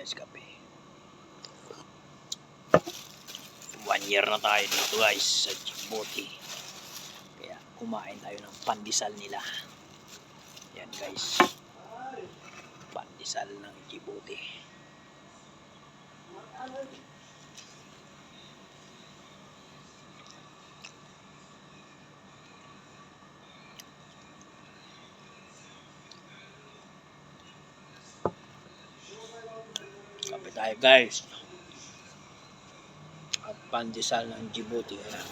guys, kape. One year na tayo dito guys sa Djibouti. Kaya kumain tayo ng pandesal nila. Yan guys. Pandesal ng Djibouti. Kape tayo guys. At pandesal ng Djibouti. Ayan.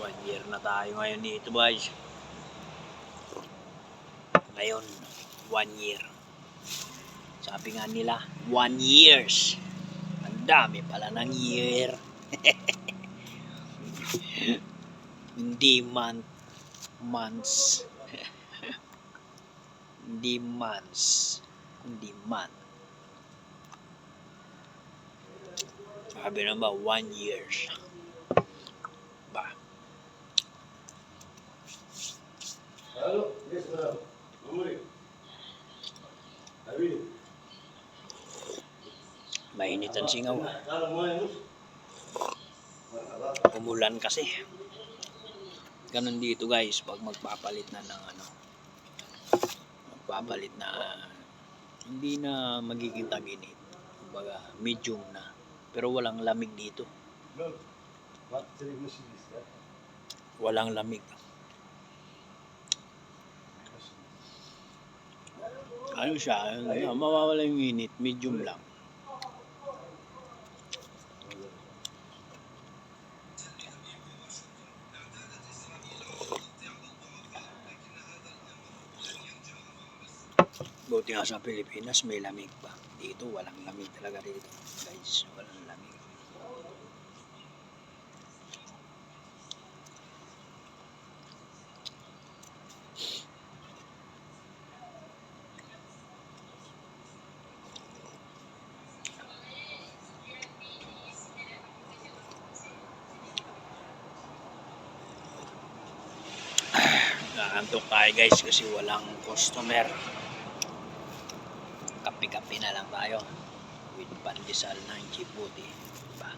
One year na tayo ngayon dito guys. Ngayon, one year. Sabi nga nila, one years. Ang dami pala ng year. Hindi month, months. Hindi months, kundi month. Sabi na ba, one years. Ba, Allô Yes, oui. mainit ang singaw. Yang Umulan kasi. Ganun dito guys, pag magpapalit na ng ano, magpapalit na, hindi na magiging taginit. Kumbaga, medium na. Pero walang lamig dito. Walang lamig. Ano siya, ano, mawawala yung init, medium lang. Buti nga sa Pilipinas may lamig pa. Dito walang lamig talaga dito. Guys, walang lamig. Naantok tayo guys kasi walang customer pick upin na lang tayo with pandesal ng Djibouti. Diba?